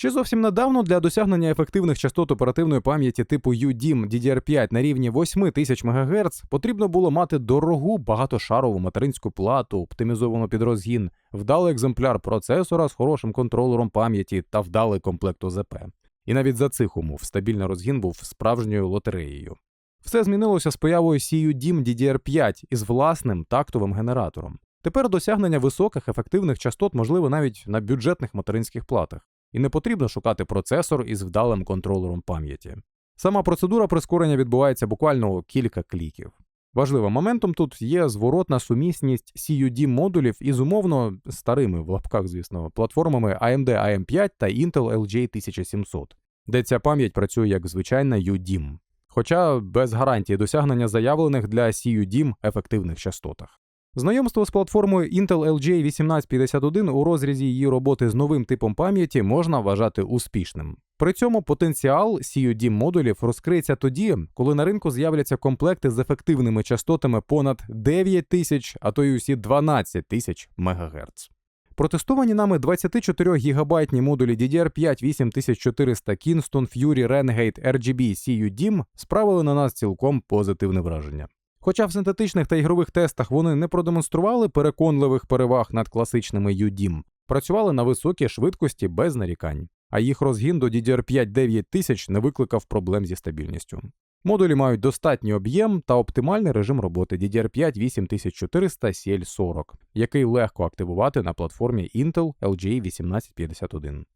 Ще зовсім недавно для досягнення ефективних частот оперативної пам'яті типу UDIM DDR5 на рівні 8000 МГц потрібно було мати дорогу багатошарову материнську плату, оптимізовану під розгін, вдалий екземпляр процесора з хорошим контролером пам'яті та вдалий комплект ОЗП. І навіть за цих умов стабільний розгін був справжньою лотереєю. Все змінилося з появою CUDIM DDR5 із власним тактовим генератором. Тепер досягнення високих ефективних частот можливе навіть на бюджетних материнських платах, і не потрібно шукати процесор із вдалим контролером пам'яті. Сама процедура прискорення відбувається буквально кілька кліків. Важливим моментом тут є зворотна сумісність CUD модулів із умовно старими в лапках, звісно, платформами AMD AM5 та Intel LJ 1700, де ця пам'ять працює як звичайна UDIM, хоча без гарантії досягнення заявлених для CUDIM ефективних частотах. Знайомство з платформою Intel LJ 1851 у розрізі її роботи з новим типом пам'яті можна вважати успішним. При цьому потенціал CUD модулів розкриється тоді, коли на ринку з'являться комплекти з ефективними частотами понад 9 тисяч, а то й усі 12 тисяч МГц. Протестовані нами 24 гігабайтні модулі DDR5 8400 Kingston Fury Renegade RGB CUDIM справили на нас цілком позитивне враження. Хоча в синтетичних та ігрових тестах вони не продемонстрували переконливих переваг над класичними UDIM, працювали на високій швидкості без нарікань, а їх розгін до DDR5 9000 не викликав проблем зі стабільністю. Модулі мають достатній об'єм та оптимальний режим роботи DDR5 8400 CL40, який легко активувати на платформі Intel LJ 1851.